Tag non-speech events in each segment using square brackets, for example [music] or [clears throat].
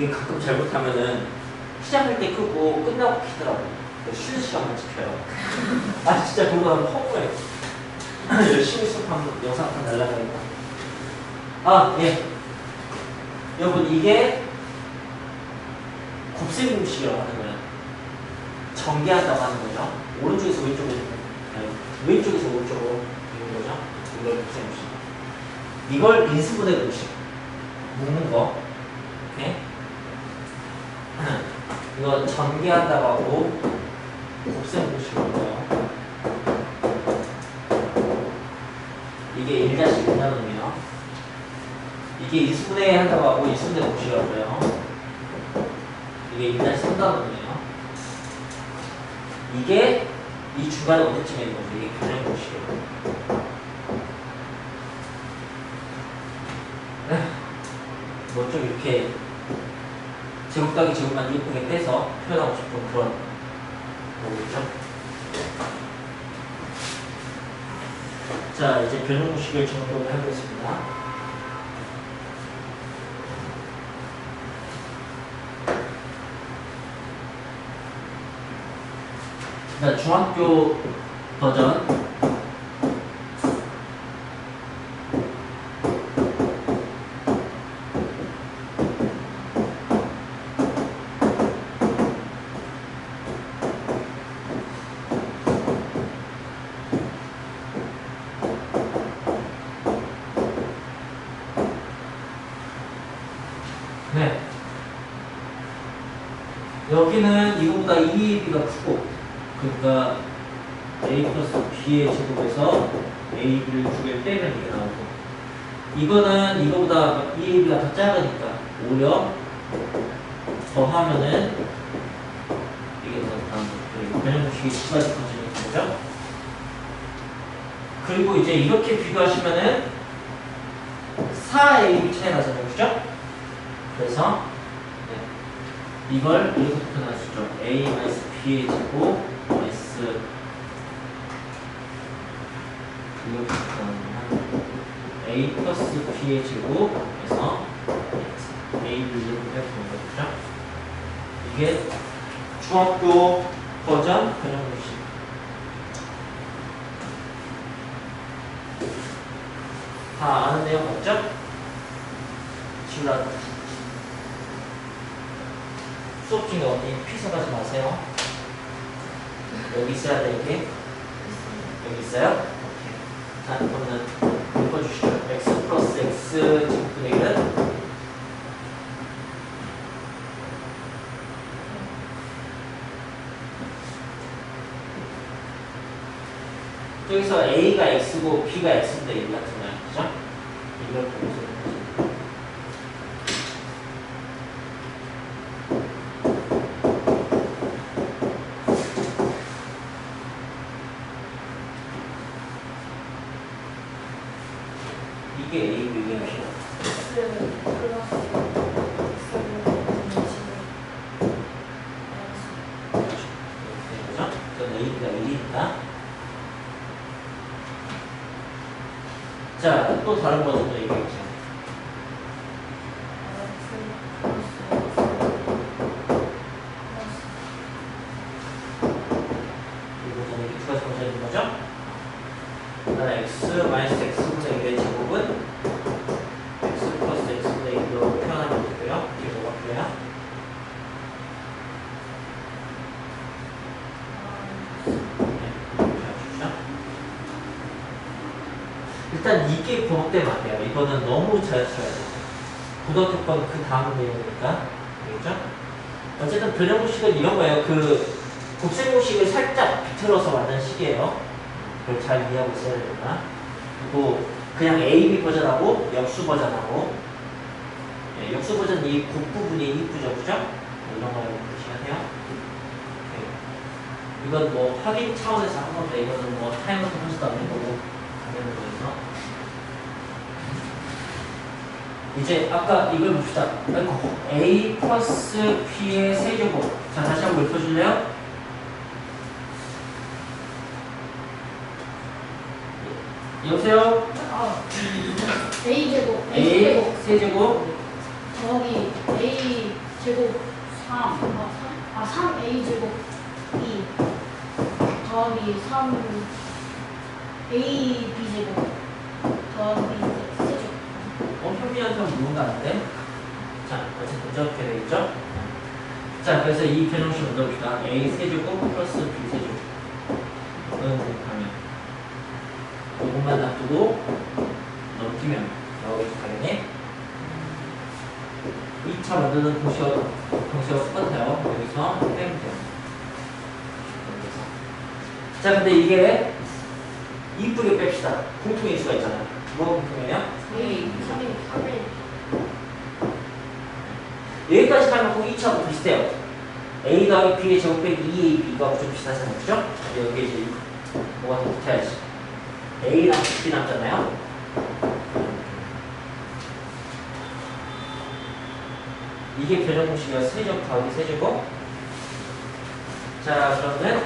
이게 가끔 잘못하면은 시작할 때 끄고 끝나고 키더라고. 쉬는 시간만 지켜요. [laughs] 아 진짜 그거 하면 허무해. [clears throat] 열심히 수업하면 영상 다 날라가니까. 아 예. 여러분 이게 곱셈 공식이라고 하는 거예요. 전개한다고 하는 거죠. 오른쪽에서 왼쪽으로 왼쪽에서 오른쪽으로 있는 거죠. 이걸 곱셈 공식. 이걸 인수분해 공식. 묶는 거. 오케이? [laughs] 이거 전개한다고 하고 곱셈 공식이고요. 이게 1-1 나눔이요. 이게 인수분해 한다고 하고 인수분해 공식이라고요. 이게 1-3 나눔이에요. 이게 이 중간에 어디쯤에 있는 거죠? 이게 교정 공식이에요. 뭐좀 이렇게 제곱각이 제곱만 예쁘게 빼서 표현하고 싶은 그런 거겠죠. 자, 이제 변형식을 정리를 해보겠습니다. 자, 중학교 버전 네. 여기는 이거보다 2ab가 크고, 그러니까 a 플러스 b의 제곱에서 ab를 두개 빼면 이게 나오고, 이거는 이거보다 2ab가 더 작으니까 오히려 더하면은 이게 더 거죠. 변형식이 두 가지 퍼지는 거죠. 그리고 이제 이렇게 비교하시면은 4ab 차이 나잖아요. 그죠? 그래서 네. 이걸 이렇게 표현할 수 있죠. a 마이너스 b의 제곱 마이너스 a 플러스 b의 제곱에서 a를 이렇게 해보는 거죠. 이게 중학교 버전 변형식. 다 아는 내용 맞죠? 지우라 수업 중에 어디 피서 가지 마세요. 여기 있어야 돼 이게 여기 있어요? 자 그러면 묶어주시죠. x 플러스 x 제곱분의 1은 여기서 a가 x고 b가 x인데 이거 같잖아요. 그죠? 이걸 보고 이게 A A가 1이니까. 자, 또 다른 버전도 얘기해보세요. 이 버전이 이렇게 두 가지 버전인 거죠? 그다음에 x 마이너스 x분의 1의 제곱은 x 플러스 x분의 1로 표현하면 되고요. 이게 뭐가 필요해요? 네, 잘 주시죠. 일단 이게 부록되면 안 돼요. 이거는 너무 잘 써야 돼요. 건그 다음 내용이니까. 알겠죠? 어쨌든 변형식은 이런 거예요. 그 곱셈공식을 살짝 비틀어서 만든 식이에요. 그걸 잘 이해하고 있어야 된다. 그리고 그냥 AB 버전하고 역수 버전하고 예, 역수 버전 이 곱부분이 이쁘죠, 그죠? 뭐 이런 거 보시면 돼요. 예. 이건 뭐 확인 차원에서 한 건데 이거는 뭐 타임을 하지도 않는 거고 당연한 거에서 이제 아까 이걸 봅시다. 아이고, A 플러스 P의 세제곱. 자 다시 한번 읊어줄래요? 여보세요? A 제곱, A A 제곱 세제곱 더하기 A 제곱 3, 아, 3, 아 3A 제곱 2 더하기 3 AB 제곱 더하기 세제곱 어, 현미한테는 무언가인데? 자, 어쨌든 저렇게 되겠죠? 자, 그래서 이 변형식 만들어봅시다. A 세제곱 플러스 B 세제곱. 은 하면. 이것만 놔두고 넘기면 나오겠죠, 당연히. 2차 만드는 공식과, 공식과 똑같아요. 여기서 빼면 돼요. 자, 근데 이게 이쁘게 뺍시다. 공통일 수가 있잖아요. 뭐가 공통이에요? 여기까지 가면 꼭 2차하고 비슷해요. A 더하기 B의 제곱 빼기 2AB가 좀 비슷하잖아요. 그죠? 여기 이제 뭐가 더 붙어야지. A 남고 B 남잖아요. 이게 변형 공식이야. 세제곱 더하기 세제곱. 자, 그러면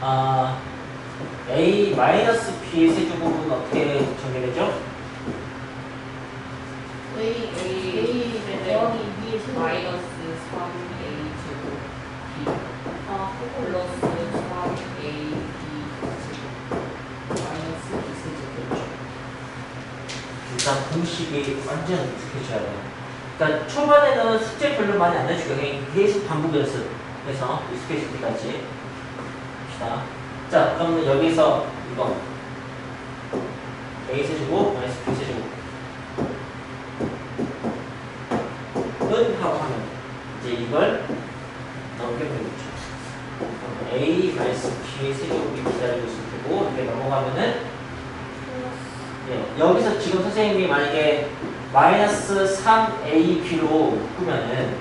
아, A 마이너스 B의 세제곱은 어떻게 정리되죠? A A 세제곱 더하기 B의 세제곱 마이너스 3A 제곱. B 아 플러스 3A B 제곱. 마이너스 B 세 제곱. 일단 공식이 완전 익숙해져야 돼요. 그러니까 초반에는 숙제 별로 많이 안 내주고 그냥 계속 반복 연습해서 익숙해질 때까지. 합시다. 자, 그러면 여기서 이거. A 세 제곱 마이너스 B 세제곱 은 하고 하면 이걸. 그럼 A 마이너스 B 세제곱이 기다리고 있을 테고 이게 넘어가면은 예, 여기서 지금 선생님이 만약에 마이너스 3AB로 꾸면은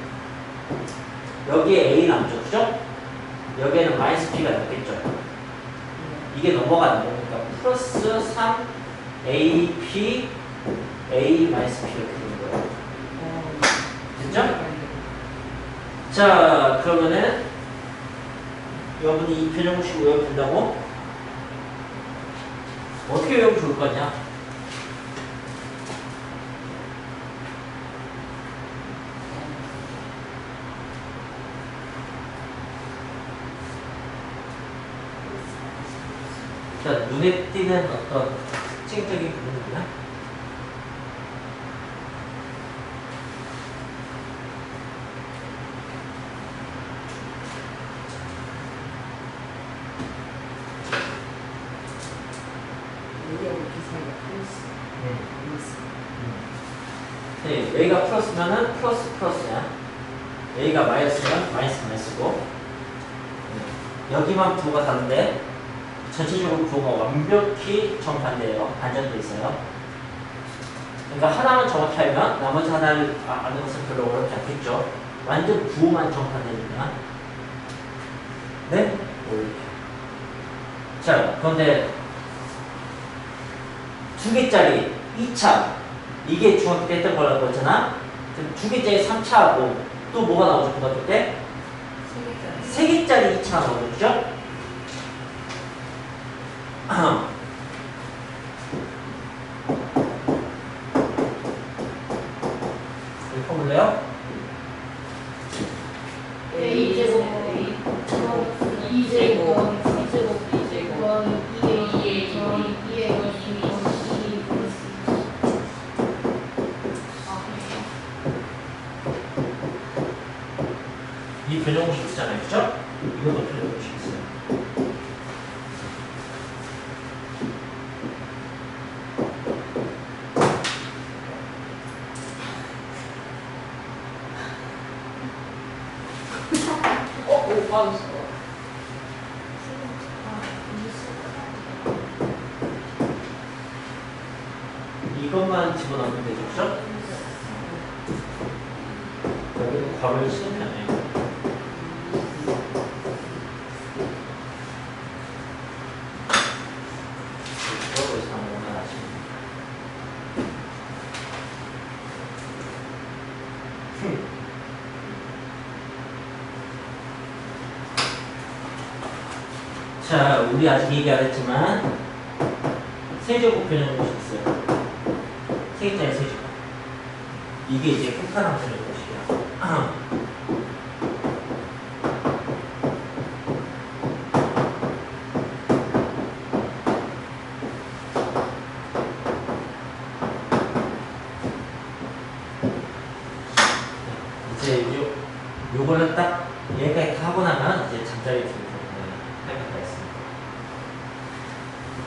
여기에 A 남죠, 그죠? 여기에는 마이너스 B가 남겠죠. 이게 넘어가는 거니까 플러스 3AP A 마이너스 B 이렇게 되는 거예요. 됐죠? 자, 그러면은 여러분이 이 변형식 외우면 된다고? 어떻게 외우면 좋을 거냐? 자, 눈에 띄는 어떤 특징적인 부분이나 여기하고 비슷하게 플러스 A가 플러스면은 플러스 플러스야. A가 마이너스면 마이너스 마이너스고. 네, 여기만 부호가 다른데 전체적으로 부호가 완벽히 정반대예요. 반전돼 있어요. 그러니까 하나만 정확히 알면 나머지 하나를 아- 아는 것은 별로 어렵지 않겠죠. 완전 부호만 정반대니까. 네? 뭐 이렇게. 자, 그런데 두 개짜리 2차 이게 중학교 때 했던 거라고 했잖아. 두 개짜리 3차하고 또 뭐가 나오죠 고등학교 때? 세 개짜리 세 개짜리 2차가 나오죠, 그죠? 읽어볼래요? A 제곱 A 더하기 2 제곱 더하기 3 제곱 B 제곱 더하기 2A 더하기 2A 더하기 더하기 2 플러스 아 이 변형식 있잖아요, 그죠? 이것도 변형식 있어요. 어? 오 빠졌어 이것만 집어넣으면 되죠? 여기는 괄호를 쓰면 아무거나 하시면 자, 우리 아직 얘기 안 했지만 세제곱 변형을 있어요. 세 개짜리 세제곱. 이게 이제 끝판왕 변형 것이에요. 이제 요, 요거를 딱다 하고 나면 이제 잠자리 할 수가 있습니다.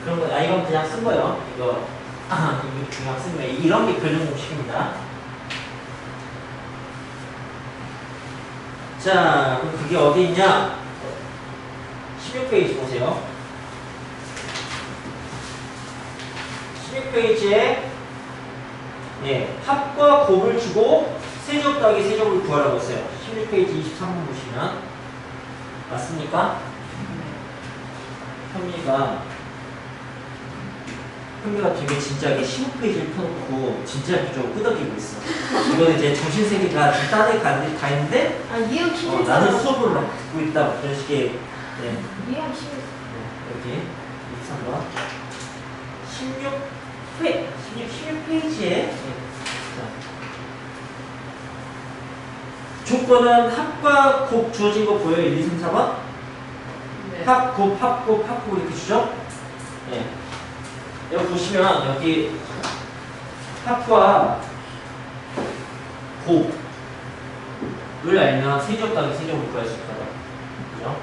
그런 거, 아, 이건 그냥 쓴 거예요. 이거, [clears throat] 아, 그냥 쓴 거예요. 이런 게 변형 공식입니다. 자, 그럼 그게 어디 있냐? 16페이지 보세요. 16페이지에 예, 합과 곱을 주고 세제곱 더하기 세제곱을 구하라고 했어요. 16페이지 23번 보시면 맞습니까? 현미가 현미가 되게 진지하게 15페이지를 펴놓고 진지하게 좀 끄덕이고 있어. 이거는 이제 정신세계가 좀 딴에 가, 가 있는데 아 이해하기 어. 나는 수업을 막 듣고 있다 뭐 그런 식의 네. 이해하기 힘들어. 여기 23번 16회 16, 16페이지에 조건은 합과 곱 주어진 거 보여요? 1, 2, 3, 4번? 네. 합, 곱, 합, 곱, 합, 곱 이렇게 주죠? 네. 여기 보시면 여기 합과 곱을 알면 세제곱 더하기 세제곱을 구할 수 있거든. 그죠?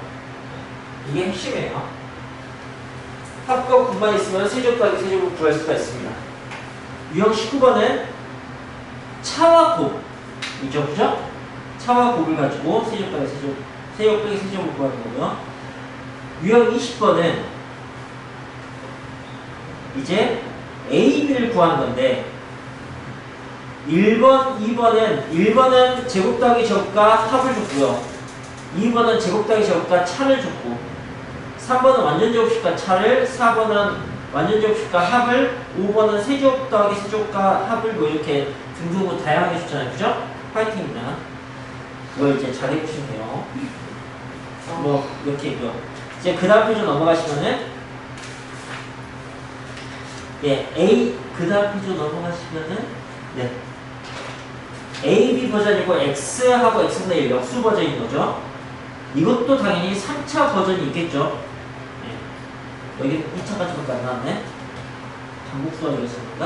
이게 핵심이에요. 합과 곱만 있으면 세제곱 더하기 세제곱을 구할 수가 있습니다. 유형 19번은 차와 곱이죠. 그죠? 차와 곱을 가지고 세제곱 더하기 세제곱, 세제곱 더하기 세제곱을 구하는 거고요. 유형 20번은 이제 A, B를 구하는 건데 1번, 2번은 1번은 제곱 더하기 제곱과 합을 줬고요. 2번은 제곱 더하기 제곱과 차를 줬고 3번은 완전 제곱식과 차를 4번은 완전 제곱식과 합을 5번은 세제곱 더하기 세제곱과 합을 뭐 이렇게 등등으로 다양하게 줬잖아요. 그죠? 파이팅입니다. 그걸 이제 잘 해주시면 돼요. 뭐 이렇게 있고요. 이제 그 다음 페이지 넘어가시면은 예 A 그 다음 페이지 넘어가시면은 네 A, B 버전이고 X하고 X분의 1 역수 버전인 거죠. 이것도 당연히 3차 버전이 있겠죠. 예. 여기 2차까지밖에 안 나왔네. 반복수 아니겠습니까?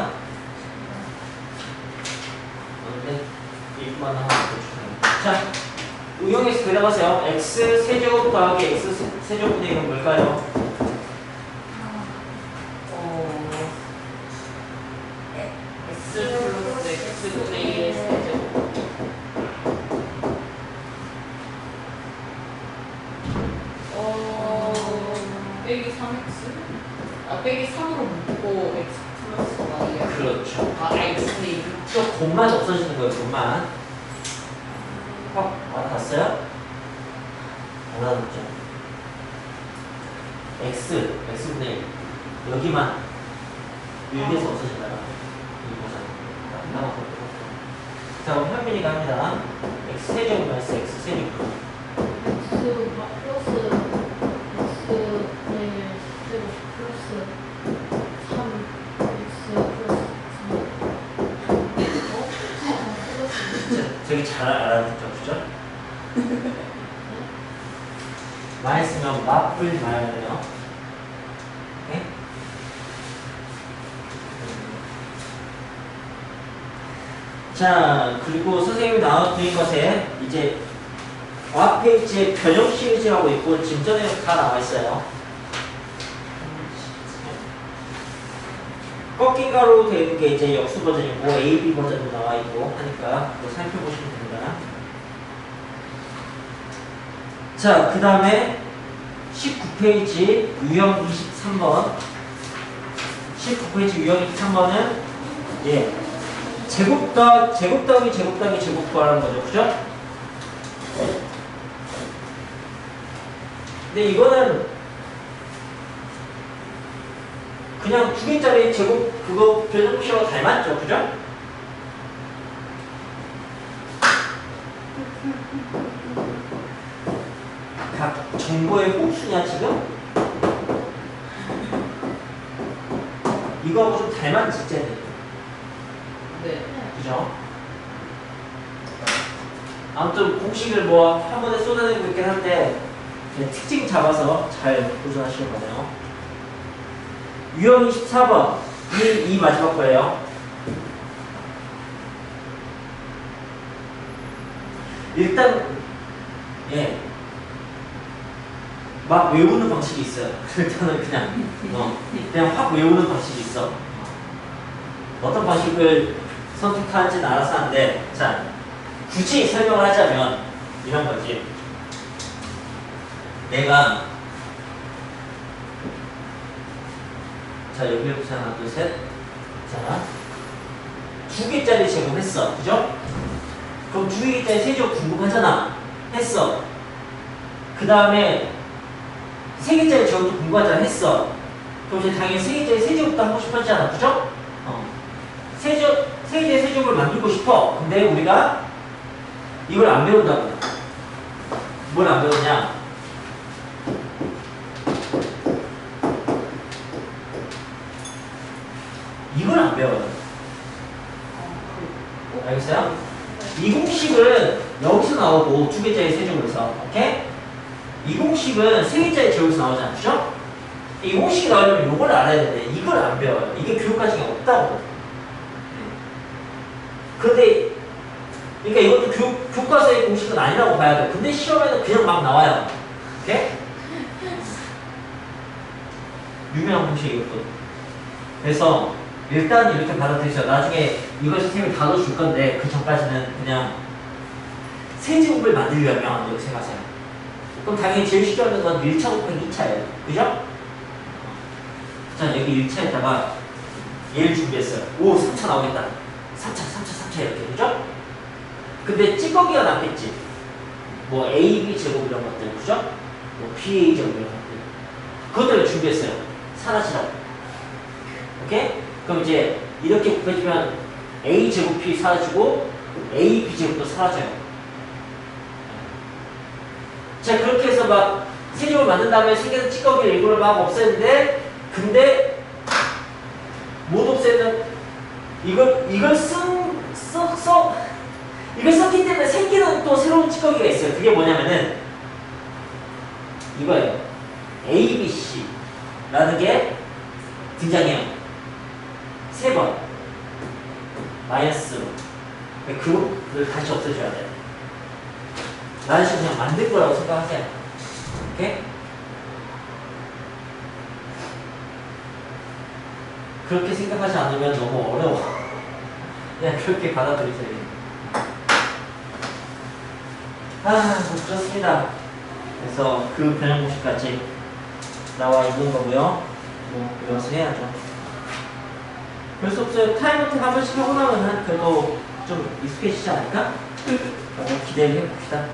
어, 근데 이것만 하면 되죠. 자, 우용에서 들어가세요. X 세제곱 더하기 X 세- 세제곱분의 1은 뭘까요? 아, 빼기 3으로 묶고 X 플러스가 2야. 그렇죠. 아, 1. 또 곱만 없어지는 거예요, 곱만. 어, 알아봤어요? 안 알아봤죠? X, X분의 1. 여기만 1에서 없어지다가 이거잖아. 자, 그럼 현민이가 합니다. X 세제곱 마이너스 X 세제곱. X 마- 플러스 저기 잘 알아듣죠, 그죠? 쓰면 맞불 말아야 돼요. 네? 자, 그리고 선생님이 나와드린 것에 이제 앞 페이지에 변형 시리즈라고 있고 지금 전에 다 나와 있어요. 꺾인 가로 되는 게 이제 역수 버전이고 A, B 버전도 나와 있고 하니까 그거 살펴보시면 됩니다. 자, 그 다음에 19페이지 유형 23번 19페이지 유형 23번은 예 제곱 더 제곱 더하기 제곱 더하기 제곱 구하라는 거죠, 그죠? 근데 이거는 그냥 두 개짜리 제곱 그거 변형식하고 닮았죠, 그죠? 각 정보의 홀수냐 지금? 이거하고 좀 닮은 진짜네, 네. 그죠? 아무튼 공식을 뭐 한 번에 쏟아내고 있긴 한데 특징 잡아서 잘 도전하시는 거네요. 유형 24번 이, 이 마지막 거예요. 일단 예. 막 외우는 방식이 있어요. [laughs] 일단은 그냥 어, 그냥 확 외우는 방식이 있어. 어떤 방식을 선택하는지는 알아서 하는데 자 굳이 설명을 하자면 이런 거지. 내가 자 여기 이렇게 하나 둘 셋. 자 두 개짜리 제곱했어, 그죠? 그럼 두 개짜리 세제곱 궁금하잖아. 했어. 그 다음에 세 개짜리 제곱도 궁금하잖아. 했어. 그럼 이제 당연히 세 개짜리 세제곱도 하고 싶었지 않아, 그죠? 어. 세제곱 세 개짜리 세제곱을 만들고 싶어. 근데 우리가 이걸 안 배운다고. 뭘 안 배우냐? 이걸 안 배워요. 알겠어요? 이 공식은 여기서 나오고 두 개짜리 세제곱에서 오케이? 이 공식은 세 개짜리 제곱에서 나오잖아, 그죠? 이 공식이 나오려면 이걸 알아야 되는데 이걸 안 배워요. 이게 교육 과정에 없다고. 근데 그러니까 이것도 교, 교과서의 공식은 아니라고 봐야 돼. 근데 시험에는 그냥 막 나와요. 오케이? 유명한 공식이 이것도. 그래서 일단 이렇게 받아들이세요. 나중에 이걸 선생님이 다뤄줄 건데 그 전까지는 그냥 세 제곱을 만들려면 이렇게 생각하세요. 그럼 당연히 제일 쉽게 하는 건 1차 곱하기 2차예요. 그죠? 자 여기 1차에다가 얘를 준비했어요. 오 3차 나오겠다. 3차 3차 3차 이렇게 그죠? 근데 찌꺼기가 남겠지. 뭐 A, B 제곱 이런 것들 그죠? 뭐 PA 제곱 이런 것들 그것들을 준비했어요. 사라지라고. 오케이? 그럼 이제 이렇게 곱해주면 A 제곱이 사라지고 A, B 제곱도 사라져요. 자 그렇게 해서 막 세제곱을 만든 다음에 세개는 찌꺼기를 일부러 막 없애는데 근데 못 없애는 이걸 이걸 쓴써써 이걸 썼기 때문에 생기는 또 새로운 찌꺼기가 있어요. 그게 뭐냐면은 이거예요. A, B, C라는 게 등장해요. 세 번. 마이너스로. 그걸 다시 없애줘야 돼요. 나는 지금 그냥 만들 거라고 생각하세요. 오케이? 그렇게 생각하지 않으면 너무 어려워. [laughs] 그냥 그렇게 받아들이세요. 아, 뭐 그렇습니다. 그래서 그 변형 공식까지 나와 있는 거고요. 뭐 외워서 해야죠. 별수 없어요. 타임어택 한 번씩 하고 나면 그래도 좀 익숙해지지 않을까? 기대를 해봅시다.